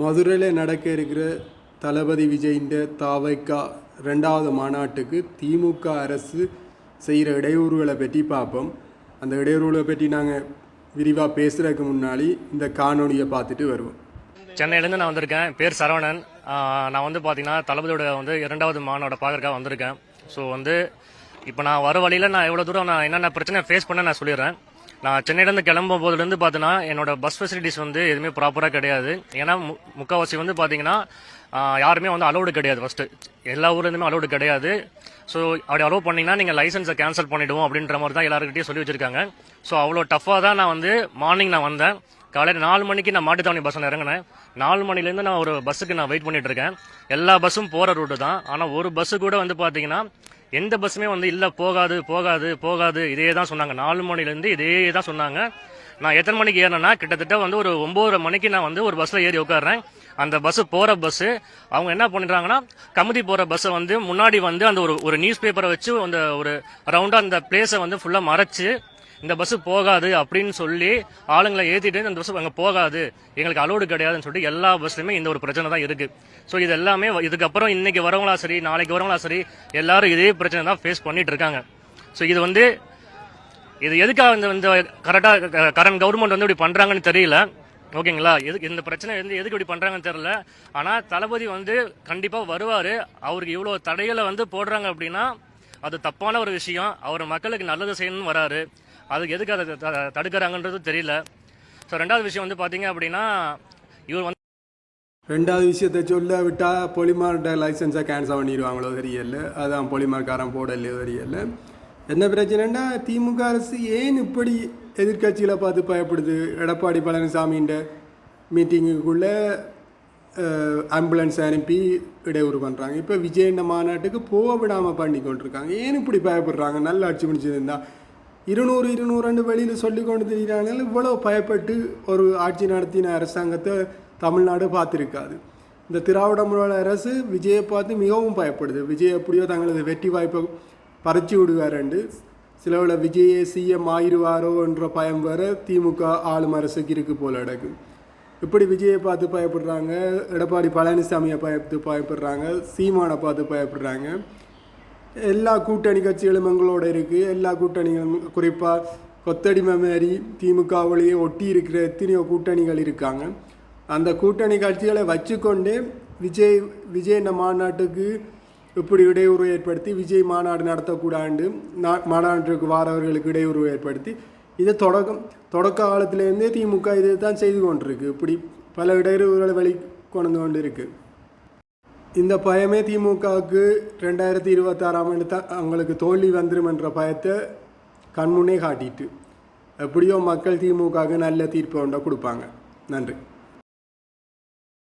மதுரையில் நடக்க இருக்கிற தளபதி விஜயின் தாவைக்கா ரெண்டாவது மாநாட்டுக்கு திமுக அரசு செய்கிற இடையூறுகளை பற்றி பார்ப்போம். அந்த இடையூறுகளை பற்றி நாங்கள் விரிவாக பேசுகிறதுக்கு முன்னாடி இந்த காணொலியை பார்த்துட்டு வருவோம். சென்னையிலேருந்து நான் வந்திருக்கேன். பேர் சரவணன். நான் வந்து பார்த்தீங்கன்னா தளபதியோட வந்து இரண்டாவது மாநாட பார்க்கறக்காக வந்திருக்கேன். ஸோ வந்து இப்போ நான் வர வழியில் நான் எவ்வளோ தூரம் நான் என்னென்ன பிரச்சனை ஃபேஸ் பண்ண நான் சொல்லிடுறேன். நான் சென்னையிலேருந்து கிளம்பும் போதுலேருந்து பார்த்தீங்கன்னா என்னோட பஸ் ஃபெசிலிட்டிஸ் வந்து எதுவுமே ப்ராப்பராக கிடையாது. ஏன்னா மு- முக்கால்வாசி வந்து பார்த்தீங்கன்னா யாருமே வந்து அலௌடு கிடையாது ஃபஸ்ட்டு எல்லா ஊர்லேருந்துமே அலௌடு கிடையாது. ஸோ அப்படி அலோவ் பண்ணிங்கன்னா நீங்கள் லைசன்ஸை கேன்சல் பண்ணிவிடுவோம் அப்படின்ற மாதிரி தான் எல்லாருக்கிட்டையும் சொல்லி வச்சிருக்காங்க. ஸோ அவ்வளோ டஃப்பாக தான் நான் வந்து மார்னிங் நான் வந்தேன். காலையில் நாலு மணிக்கு நான் மாட்டுத்தாவணி பஸ்ஸில் இறங்கினேன். நாலு மணிலேருந்து நான் ஒரு பஸ்ஸுக்கு நான் வெயிட் பண்ணிட்டு இருக்கேன். எல்லா பஸ்ஸும் போகிற ரூட்டு தான். ஆனால் ஒரு பஸ்ஸு கூட வந்து பார்த்தீங்கன்னா எந்த பஸ்ஸுமே வந்து இல்லை போகாது போகாது போகாது. இதே தான் சொன்னாங்க. நாலு மணிலேருந்து இதே தான் சொன்னாங்க. நான் எத்தனை மணிக்கு ஏறினேன்னா கிட்டத்தட்ட வந்து ஒரு ஒம்பது மணிக்கு நான் வந்து ஒரு பஸ்ஸில் ஏறி உட்காடுறேன் அந்த பஸ்ஸு போகிற பஸ்ஸு அவங்க என்ன பண்ணிடுறாங்கன்னா கமுதி போகிற பஸ்ஸை வந்து முன்னாடி வந்து அந்த ஒரு ஒரு நியூஸ் பேப்பரை வச்சு அந்த ஒரு ரவுண்டாக அந்த பிளேஸை வந்து ஃபுல்லாக மறைச்சு இந்த பஸ் போகாது அப்படின்னு சொல்லி ஆளுங்களை ஏற்றிட்டு இந்த பஸ் அங்கே போகாது. எங்களுக்கு அலோடு கிடையாதுன்னு சொல்லிட்டு எல்லா பஸ்லையுமே இந்த ஒரு பிரச்சனை தான் இருக்கு. ஸோ இது எல்லாமே இதுக்கப்புறம் இன்னைக்கு வரவங்களா சரி நாளைக்கு வரவங்களா சரி எல்லாரும் இதே பிரச்சனை தான் ஃபேஸ் பண்ணிட்டு இருக்காங்க. ஸோ இது வந்து இது எதுக்காக இந்த இந்த கரெக்டாக கரண்ட் கவர்மெண்ட் வந்து இப்படி பண்ணுறாங்கன்னு தெரியல. ஓகேங்களா? எது இந்த பிரச்சனை வந்து எதுக்கு இப்படி பண்ணுறாங்கன்னு தெரியல. ஆனால் தளபதி வந்து கண்டிப்பாக வருவார். அவருக்கு இவ்வளோ தடைகளை வந்து போடுறாங்க அப்படின்னா அது தப்பான ஒரு விஷயம். அவர் மக்களுக்கு நல்லது செய்யணும்னு வராரு. அதுக்கு எதுக்கு அதை த- தடுக்கிறாங்கன்றது தெரியல. ஸோ ரெண்டாவது விஷயம் வந்து பார்த்தீங்க அப்படின்னா இவர் வந்து ரெண்டாவது விஷயத்தை சொல்ல விட்டால் பொலிமார்ட லைசன்ஸை கேன்சல் பண்ணிடுவாங்களோ தெரியல. அதான் பொலிமார்காரன் போடலையோ தெரியல. என்ன பிரச்சனைன்னா திமுக அரசு ஏன் இப்படி எதிர்க்கட்சிகளை பார்த்து பயப்படுது? எடப்பாடி பழனிசாமின்ற மீட்டிங்குக்குள்ளே ஆம்புலன்ஸ் அனுப்பி இடையூறு பண்ணுறாங்க இப்போ விஜய் இந்த மாநாட்டுக்கு போக விடாமல் பண்ணி கொண்டிருக்காங்க ஏன் இப்படி பயப்படுறாங்க? நல்ல ஆட்சி முடிச்சிருந்தா இருநூறு இருநூறுன்னு வெளியில் சொல்லி கொண்டு தெரிகிறாங்க இவ்வளோ பயப்பட்டு ஒரு ஆட்சி நடத்தின அரசாங்கத்தை தமிழ்நாடு பார்த்துருக்காது. இந்த திராவிட அரசு விஜயை பார்த்து மிகவும் பயப்படுது. விஜய் எப்படியோ தங்களது வெற்றி வாய்ப்பை பறிச்சு விடுவாருண்டு. சிலவில் விஜயே சிஎம் ஆயிடுவாரோ என்ற பயம் வேற திமுக ஆளும் அரசுக்கு இருக்கு போல அடக்கு இப்படி விஜயை பார்த்து பயப்படுறாங்க. எடப்பாடி பழனிசாமியை பார்த்து பயப்படுறாங்க. சீமானை பார்த்து பயப்படுறாங்க. எல்லா கூட்டணி கட்சிகளும் எங்களோட இருக்குது எல்லா கூட்டணிகளும் குறிப்பாக கொத்தடிமை மாரி திமுகவிலேயே ஒட்டி இருக்கிற எத்தனையோ கூட்டணிகள் இருக்காங்க. அந்த கூட்டணி கட்சிகளை வச்சுக்கொண்டே விஜய் விஜய் இந்த மாநாட்டுக்கு இப்படி இடையூறு ஏற்படுத்தி விஜய் மாநாடு நடத்தக்கூடாண்டு நா மாநாட்டுக்கு வாரவர்களுக்கு இடையூறு ஏற்படுத்தி இதை தொடக்கம் தொடக்க காலத்திலேருந்தே திமுக இதை தான் செய்து கொண்டிருக்கு. இப்படி பல இடையூறுகளை வெளி கொண்டு கொண்டு இருக்குது இந்த பயமே திமுகவுக்கு ரெண்டாயிரத்தி இருபத்தாறாம் ஆண்டு தான் அவங்களுக்கு தோல்வி வந்துடும் என்ற பயத்தை கண்முன்னே காட்டிட்டு எப்படியோ மக்கள் திமுகவுக்கு நல்ல தீர்ப்பு ஒன்றை கொடுப்பாங்க. நன்றி.